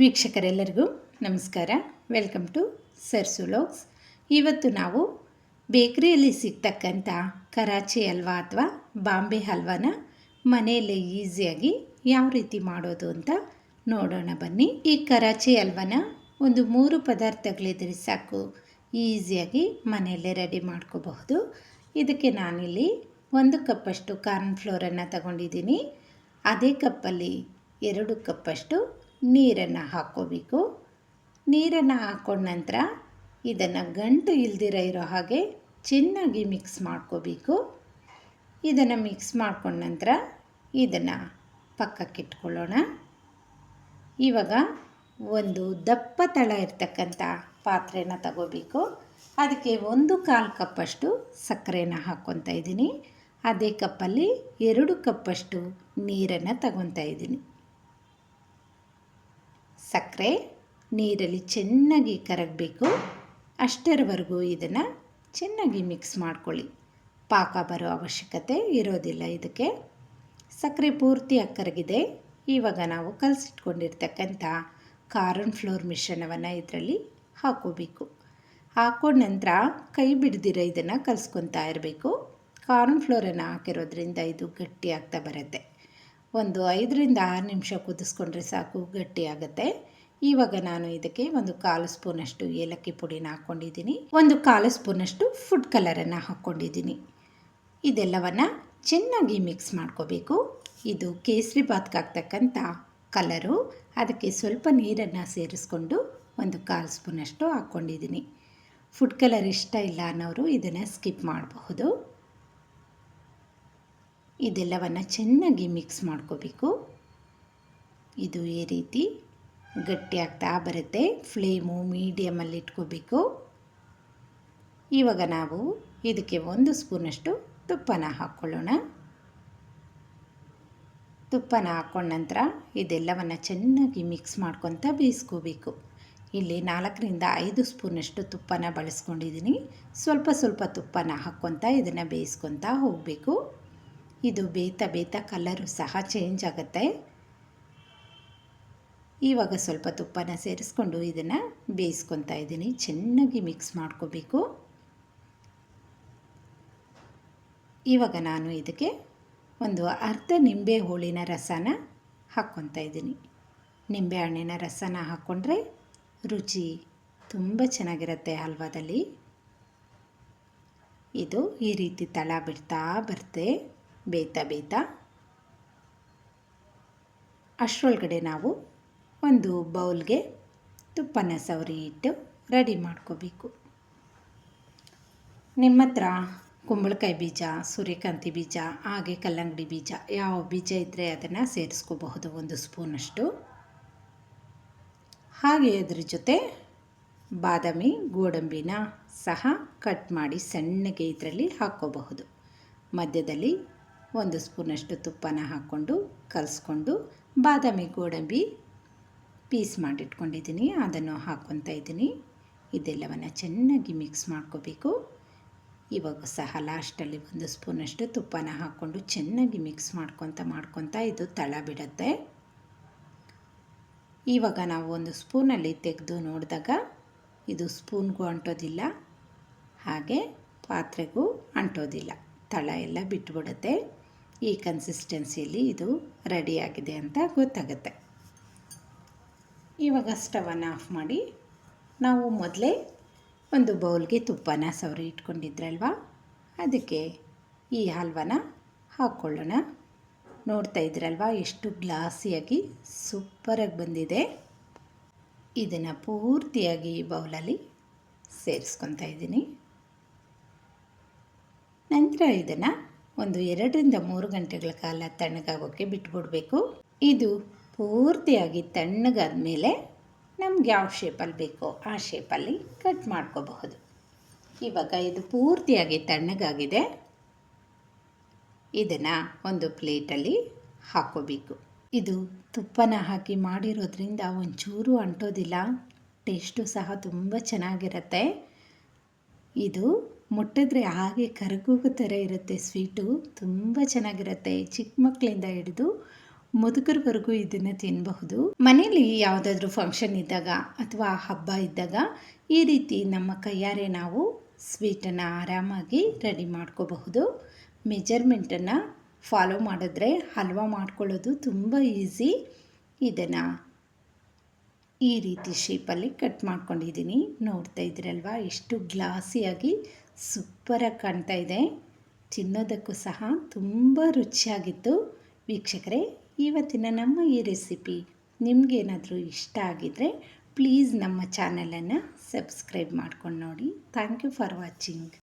ವೀಕ್ಷಕರೆಲ್ಲರಿಗೂ ನಮಸ್ಕಾರ. Welcome to ಸರ್ಸುಲೋಕ್ಸ್ ಇವತ್ತು ನಾವು ಬೇಕ್ರಿಯಲ್ಲಿ ಸಿಗ್ತಕ್ಕಂಥ ಕರಾಚಿ ಹಲ್ವಾ ಅಥವಾ ಬಾಂಬೆ ಹಲ್ವಾನ ಮನೆಯಲ್ಲೇ ಈಸಿಯಾಗಿ ಯಾವ ರೀತಿ ಮಾಡೋದು ಅಂತ ನೋಡೋಣ ಬನ್ನಿ. ಈ ಕರಾಚಿ ಹಲ್ವಾನ ಒಂದು ಮೂರು ಪದಾರ್ಥಗಳಿದ್ರೆ ಸಾಕು. ಈಸಿಯಾಗಿ ಮನೆಯಲ್ಲೇ ರೆಡಿ ಮಾಡ್ಕೋಬಹುದು. ಇದಕ್ಕೆ ನಾನಿಲ್ಲಿ ಒಂದು ಕಪ್ಪಷ್ಟು ಕಾರ್ನ್ ಫ್ಲೋರನ್ನು ತಗೊಂಡಿದ್ದೀನಿ. ಅದೇ ಕಪ್ಪಲ್ಲಿ ಎರಡು ಕಪ್ಪಷ್ಟು ನೀರನ್ನು ಹಾಕ್ಕೋಬೇಕು ನೀರನ್ನು ಹಾಕ್ಕೊಂಡ ನಂತರ ಇದನ್ನು ಗಂಟು ಇಲ್ದಿರ ಇರೋ ಹಾಗೆ ಚೆನ್ನಾಗಿ ಮಿಕ್ಸ್ ಮಾಡ್ಕೋಬೇಕು. ಇದನ್ನು ಮಿಕ್ಸ್ ಮಾಡ್ಕೊಂಡ ನಂತರ ಇದನ್ನು ಪಕ್ಕಕ್ಕಿಟ್ಕೊಳ್ಳೋಣ ಇವಾಗ ಒಂದು ದಪ್ಪ ತಳ ಇರ್ತಕ್ಕಂಥ ಪಾತ್ರೆನ ತಗೋಬೇಕು. ಅದಕ್ಕೆ ಒಂದು ಕಾಲು ಕಪ್ಪಷ್ಟು ಸಕ್ಕರೆನ ಹಾಕ್ಕೊತಾ ಇದ್ದೀನಿ. ಅದೇ ಕಪ್ಪಲ್ಲಿ ಎರಡು ಕಪ್ಪಷ್ಟು ನೀರನ್ನು ತಗೊತಾ ಇದ್ದೀನಿ. ಸಕ್ಕರೆ, ನೀರಲ್ಲಿ ಚೆನ್ನಾಗಿ ಕರಗಬೇಕು. ಅಷ್ಟರವರೆಗೂ ಇದನ್ನು ಚೆನ್ನಾಗಿ ಮಿಕ್ಸ್ ಮಾಡ್ಕೊಳ್ಳಿ. ಪಾಕ ಬರೋ ಅವಶ್ಯಕತೆ ಇರೋದಿಲ್ಲ ಇದಕ್ಕೆ. ಸಕ್ಕರೆ ಪೂರ್ತಿಯಾಗಿ ಕರಗಿದೆ. ಇವಾಗ ನಾವು ಕಲಸಿಟ್ಕೊಂಡಿರ್ತಕ್ಕಂಥ ಕಾರ್ನ್ ಫ್ಲೋರ್ ಮಿಶ್ರಣವನ್ನು ಇದರಲ್ಲಿ ಹಾಕೋಬೇಕು. ಹಾಕೊಂಡ ನಂತರ ಕೈ ಬಿಡ್ದಿರ ಇದನ್ನು ಕಲಿಸ್ಕೊತಾ ಇರಬೇಕು. ಕಾರ್ನ್ ಫ್ಲೋರನ್ನು ಹಾಕಿರೋದ್ರಿಂದ ಇದು ಗಟ್ಟಿ ಆಗ್ತಾ ಬರುತ್ತೆ. ಒಂದು ಐದರಿಂದ ಆರು ನಿಮಿಷ ಕುದಿಸ್ಕೊಂಡ್ರೆ ಸಾಕು, ಗಟ್ಟಿಯಾಗುತ್ತೆ. ಇವಾಗ ನಾನು ಇದಕ್ಕೆ ಒಂದು ಕಾಲು ಸ್ಪೂನಷ್ಟು ಏಲಕ್ಕಿ ಪುಡಿನ ಹಾಕ್ಕೊಂಡಿದ್ದೀನಿ. ಒಂದು ಕಾಲು ಸ್ಪೂನಷ್ಟು ಫುಡ್ ಕಲರನ್ನು ಹಾಕ್ಕೊಂಡಿದ್ದೀನಿ. ಇದೆಲ್ಲವನ್ನು ಚೆನ್ನಾಗಿ ಮಿಕ್ಸ್ ಮಾಡ್ಕೋಬೇಕು. ಇದು ಕೇಸರಿ ಬಾತ್ಗಾಗ್ತಕ್ಕಂಥ ಕಲರು ಅದಕ್ಕೆ ಸ್ವಲ್ಪ ನೀರನ್ನು ಸೇರಿಸ್ಕೊಂಡು ಒಂದು ಕಾಲು ಸ್ಪೂನಷ್ಟು ಹಾಕ್ಕೊಂಡಿದ್ದೀನಿ. ಫುಡ್ ಕಲರ್ ಇಷ್ಟ ಇಲ್ಲ ಅನ್ನೋರು ಇದನ್ನು ಸ್ಕಿಪ್ ಮಾಡಬಹುದು. ಇದೆಲ್ಲವನ್ನು ಚೆನ್ನಾಗಿ ಮಿಕ್ಸ್ ಮಾಡ್ಕೋಬೇಕು. ಇದು ಈ ರೀತಿ. ಗಟ್ಟಿ ಆಗ್ತಾ ಬರುತ್ತೆ. ಫ್ಲೇಮು ಮೀಡಿಯಮಲ್ಲಿ ಇಟ್ಕೋಬೇಕು. ಇವಾಗ ನಾವು ಇದಕ್ಕೆ ಒಂದು ಸ್ಪೂನಷ್ಟು ತುಪ್ಪನ ಹಾಕ್ಕೊಳ್ಳೋಣ. ತುಪ್ಪನ ಹಾಕ್ಕೊಂಡ ನಂತರ ಇದೆಲ್ಲವನ್ನು ಚೆನ್ನಾಗಿ ಮಿಕ್ಸ್ ಮಾಡ್ಕೊತ ಬೇಯಿಸ್ಕೋಬೇಕು. ಇಲ್ಲಿ ನಾಲ್ಕರಿಂದ ಐದು ಸ್ಪೂನಷ್ಟು ತುಪ್ಪನ ಬಳಸ್ಕೊಂಡಿದ್ದೀನಿ. ಸ್ವಲ್ಪ ಸ್ವಲ್ಪ ತುಪ್ಪನ ಹಾಕ್ಕೊತ ಇದನ್ನು ಬೇಯಿಸ್ಕೊತಾ ಹೋಗಬೇಕು. ಇದು ಬೇಯ್ತಾ ಬೇಯ್ತಾ ಕಲರು ಸಹ ಚೇಂಜ್ ಆಗುತ್ತೆ. ಇವಾಗ ಸ್ವಲ್ಪ ತುಪ್ಪನ ಸೇರಿಸ್ಕೊಂಡು ಇದನ್ನು ಬೇಯಿಸ್ಕೊತಾ ಇದ್ದೀನಿ. ಚೆನ್ನಾಗಿ ಮಿಕ್ಸ್ ಮಾಡ್ಕೋಬೇಕು. ಇವಾಗ ನಾನು ಇದಕ್ಕೆ ಒಂದು ಅರ್ಧ ನಿಂಬೆ ಹೋಳಿನ ರಸನ ಹಾಕ್ಕೊತಾ ಇದ್ದೀನಿ. ನಿಂಬೆ ಹಣ್ಣಿನ ರಸನ ಹಾಕ್ಕೊಂಡ್ರೆ ರುಚಿ ತುಂಬ ಚೆನ್ನಾಗಿರುತ್ತೆ ಹಲ್ವಾದಲ್ಲಿ. ಇದು ಈ ರೀತಿ ತಳ ಬಿಡ್ತಾ ಬರುತ್ತೆ, ಬೇಯ್ತಾ ಬೇಯ್ತಾ. ಅಷ್ಟರೊಳಗಡೆ ನಾವು ಒಂದು ಬೌಲ್ಗೆ ತುಪ್ಪನ ಸವರಿ ಇಟ್ಟು ರೆಡಿ ಮಾಡ್ಕೋಬೇಕು. ನಿಮ್ಮ ಹತ್ರ ಕುಂಬಳಕಾಯಿ ಬೀಜ, ಸೂರ್ಯಕಾಂತಿ ಬೀಜ, ಹಾಗೆ ಕಲ್ಲಂಗಡಿ ಬೀಜ ಯಾವ ಬೀಜ ಇದ್ದರೆ ಅದನ್ನು ಸೇರಿಸ್ಕೋಬಹುದು ಒಂದು ಸ್ಪೂನಷ್ಟು. ಹಾಗೆ ಅದ್ರ ಜೊತೆ ಬಾದಾಮಿ, ಗೋಡಂಬಿನ ಸಹ ಕಟ್ ಮಾಡಿ ಸಣ್ಣಗೆ ಇದರಲ್ಲಿ ಹಾಕ್ಕೋಬಹುದು. ಮಧ್ಯದಲ್ಲಿ ಒಂದು ಸ್ಪೂನಷ್ಟು ತುಪ್ಪನ ಹಾಕ್ಕೊಂಡು, ಕಲಸ್ಕೊಂಡು, ಬಾದಾಮಿ, ಗೋಡಂಬಿ ಪೀಸ್ ಮಾಡಿಟ್ಕೊಂಡಿದ್ದೀನಿ, ಅದನ್ನು ಹಾಕ್ಕೊತಾ ಇದ್ದೀನಿ. ಇದೆಲ್ಲವನ್ನು ಚೆನ್ನಾಗಿ ಮಿಕ್ಸ್ ಮಾಡ್ಕೋಬೇಕು. ಇವಾಗ ಸಹ ಲಾಸ್ಟಲ್ಲಿ ಒಂದು ಸ್ಪೂನಷ್ಟು ತುಪ್ಪನ ಹಾಕ್ಕೊಂಡು ಚೆನ್ನಾಗಿ ಮಿಕ್ಸ್ ಮಾಡ್ಕೊತ ಮಾಡ್ಕೊತ ಇದು ತಳ ಬಿಡುತ್ತೆ ಇವಾಗ ನಾವು ಒಂದು ಸ್ಪೂನಲ್ಲಿ ತೆಗೆದು ನೋಡಿದಾಗ ಇದು ಸ್ಪೂನ್ಗೂ ಅಂಟೋದಿಲ್ಲ, ಹಾಗೆ ಪಾತ್ರೆಗೂ ಅಂಟೋದಿಲ್ಲ. ತಳ ಎಲ್ಲ ಬಿಟ್ಬಿಡುತ್ತೆ. ಈ ಕನ್ಸಿಸ್ಟೆನ್ಸಿಯಲ್ಲಿ ಇದು ರೆಡಿಯಾಗಿದೆ ಅಂತ ಗೊತ್ತಾಗುತ್ತೆ. ಇವಾಗ ಸ್ಟವನ್ನು ಆಫ್ ಮಾಡಿ ನಾವು ಮೊದಲೇ ಒಂದು ಬೌಲ್ಗೆ ತುಪ್ಪನ ಸವರಿ ಇಟ್ಕೊಂಡಿದ್ರಲ್ವಾ? ಅದಕ್ಕೆ ಈ ಹಲ್ವನ ಹಾಕ್ಕೊಳ್ಳೋಣ ನೋಡ್ತಾ ಇದ್ರಲ್ವ ಎಷ್ಟು ಗ್ಲಾಸಿಯಾಗಿ ಸೂಪರಾಗಿ ಬಂದಿದೆ? ಇದನ್ನು ಪೂರ್ತಿಯಾಗಿ ಈ ಬೌಲಲ್ಲಿ ಸೇರಿಸ್ಕೊತಾ ಇದ್ದೀನಿ. ನಂತರ ಇದನ್ನು ಒಂದು ಎರಡರಿಂದ ಮೂರು ಗಂಟೆಗಳ ಕಾಲ ತಣ್ಣಗಾಗೋಕ್ಕೆ ಬಿಟ್ಬಿಡಬೇಕು. ಇದು ಪೂರ್ತಿಯಾಗಿ ತಣ್ಣಗಾದ ಮೇಲೆ ನಮ್ಗೆ ಯಾವ ಶೇಪಲ್ಲಿ ಬೇಕೋ ಆ ಶೇಪಲ್ಲಿ ಕಟ್ ಮಾಡ್ಕೋಬಹುದು. ಇವಾಗ ಇದು ಪೂರ್ತಿಯಾಗಿ ತಣ್ಣಗಾಗಿದೆ. ಇದನ್ನು ಒಂದು ಪ್ಲೇಟಲ್ಲಿ ಹಾಕೋಬೇಕು. ಇದು ತುಪ್ಪನ ಹಾಕಿ ಮಾಡಿರೋದ್ರಿಂದ ಒಂಚೂರು ಅಂಟೋದಿಲ್ಲ. ಟೇಸ್ಟು ಸಹ ತುಂಬ ಚೆನ್ನಾಗಿರುತ್ತೆ. ಇದು ಮುಟ್ಟಿದ್ರೆ ಹಾಗೆ ಕರಗೋಗೋ ಥರ ಇರುತ್ತೆ ಸ್ವೀಟು. ತುಂಬ ಚೆನ್ನಾಗಿರುತ್ತೆ. ಚಿಕ್ಕ ಮಕ್ಕಳಿಂದ ಹಿಡಿದು ಮುದುಕರವರೆಗೂ ಇದನ್ನು ತಿನ್ನಬಹುದು ಮನೇಲಿ ಯಾವುದಾದ್ರೂ ಫಂಕ್ಷನ್ ಇದ್ದಾಗ ಅಥವಾ ಹಬ್ಬ ಇದ್ದಾಗ ಈ ರೀತಿ ನಮ್ಮ ಕೈಯಾರೆ ನಾವು ಸ್ವೀಟನ್ನು ಆರಾಮಾಗಿ ರೆಡಿ ಮಾಡ್ಕೋಬಹುದು. ಮೆಜರ್ಮೆಂಟನ್ನು ಫಾಲೋ ಮಾಡಿದ್ರೆ ಹಲ್ವಾ ಮಾಡ್ಕೊಳ್ಳೋದು ತುಂಬ ಈಸಿ ಇದನ್ನು ಈ ರೀತಿ ಶೇಪಲ್ಲಿ ಕಟ್ ಮಾಡ್ಕೊಂಡಿದ್ದೀನಿ. ನೋಡ್ತಾ ಇದ್ದೀರಲ್ವ? ಎಷ್ಟು ಗ್ಲಾಸಿಯಾಗಿ ಸೂಪರಾಗಿ ಕಾಣ್ತಾ ಇದೆ. ತಿನ್ನೋದಕ್ಕೂ ಸಹ ತುಂಬ ರುಚಿಯಾಗಿತ್ತು. ವೀಕ್ಷಕರೇ ಇವತ್ತಿನ ನಮ್ಮ ಈ ರೆಸಿಪಿ ನಿಮಗೇನಾದರೂ ಇಷ್ಟ ಆಗಿದ್ದರೆ ಪ್ಲೀಸ್ ನಮ್ಮ ಚಾನಲನ್ನು ಸಬ್ಸ್ಕ್ರೈಬ್ ಮಾಡ್ಕೊಂಡು ನೋಡಿ. Thank you for watching.